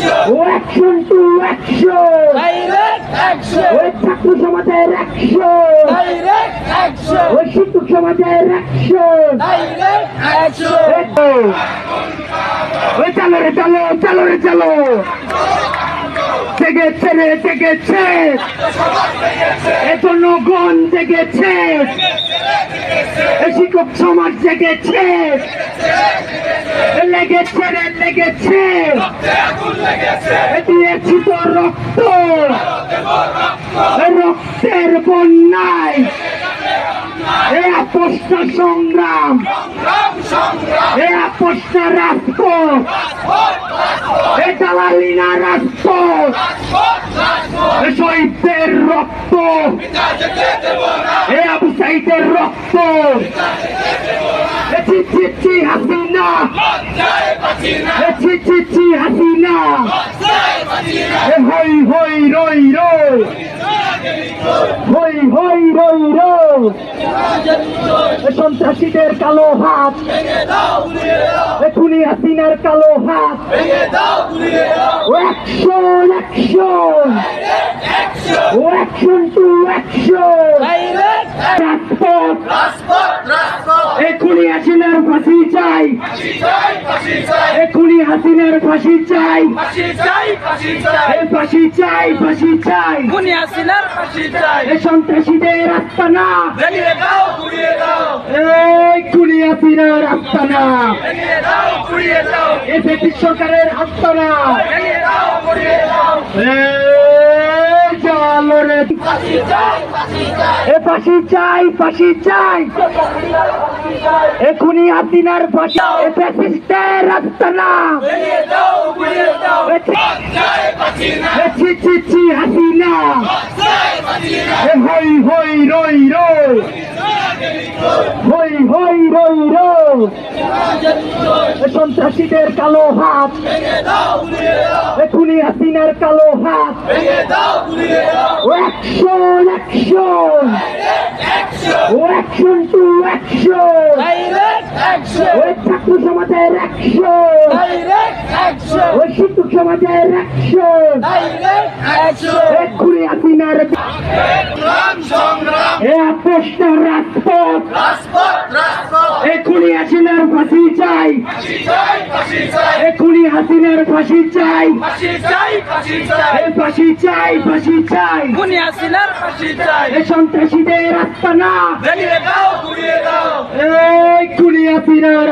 Action to action direct action ওই ছাত্র সমাজের অ্যাকশন ডাইরেক্ট অ্যাকশন ওই শিক্ষক সমাজের অ্যাকশন ডাইরেক্ট অ্যাকশন ওই চালো রে চালো চালো রে চালো! জেগেছে রে জেগেছে! এ জনগণ জেগেছে! শিক্ষক সমাজ জেগেছে! লেগেছে লেগেছে। দিয়েছি তো রক্ত। রক্তের বন্যায় এ আপোষটা সংগ্রাম। এ আপোষটা রাজপথ। এ দালালি না এ শহীদদের রক্ত। এ আবু সাইদের রক্ত। ছি হাসিনা। ছি ছি ছি হাসিনা। হই হই রই রো। হই হই রই রো। এ সন্ত্রাসীদের কালো হাত। এ খুনি হাসিনার কালো হাত। Action action. Action to action. রাজপথ এখুনি হাসিনার ফাঁসি চাই। চাই হাসিনার ফাঁসি চাই। ফাঁসি চাই ফাঁসি চাই। হাসিনার ফাঁসি চাই। এ সন্ত্রাসীদের দাও এই খুনি হাসিনার ঘুরিয়ে দাও এ ব্রিটিশ সরকারের ভেঙে এ ফাঁসি চাই ফাঁসি চাই। এখুনি হাসিনার ফাঁসি। এ ফ্যাসিস্টের রাস্তা না। হাসিনা। এ হই হই রই রই হই হই রই রই এ সন্ত্রাসীদের কালো হাত। ভেঙে দাও ঘুরিয়ে দাও এ খুনি হাসিনার কালো হাত। Action action. Action to action. ওই ছাত্র সমাজের অ্যাকশন। ওই শিক্ষক সমাজের অ্যাকশন। খুনি হাসিনার সংগ্রাম এ আপোষটা রাজপথ। রাজপথ রাজপথ এ হাসিনার ফাঁসি চাই। এখনই হাসিনার ফাঁসি চাই। এ ফাঁসি চাই ফাঁসি চাই। এ সন্ত্রাসীদের রাস্তা না। এই খুনি হাসিনার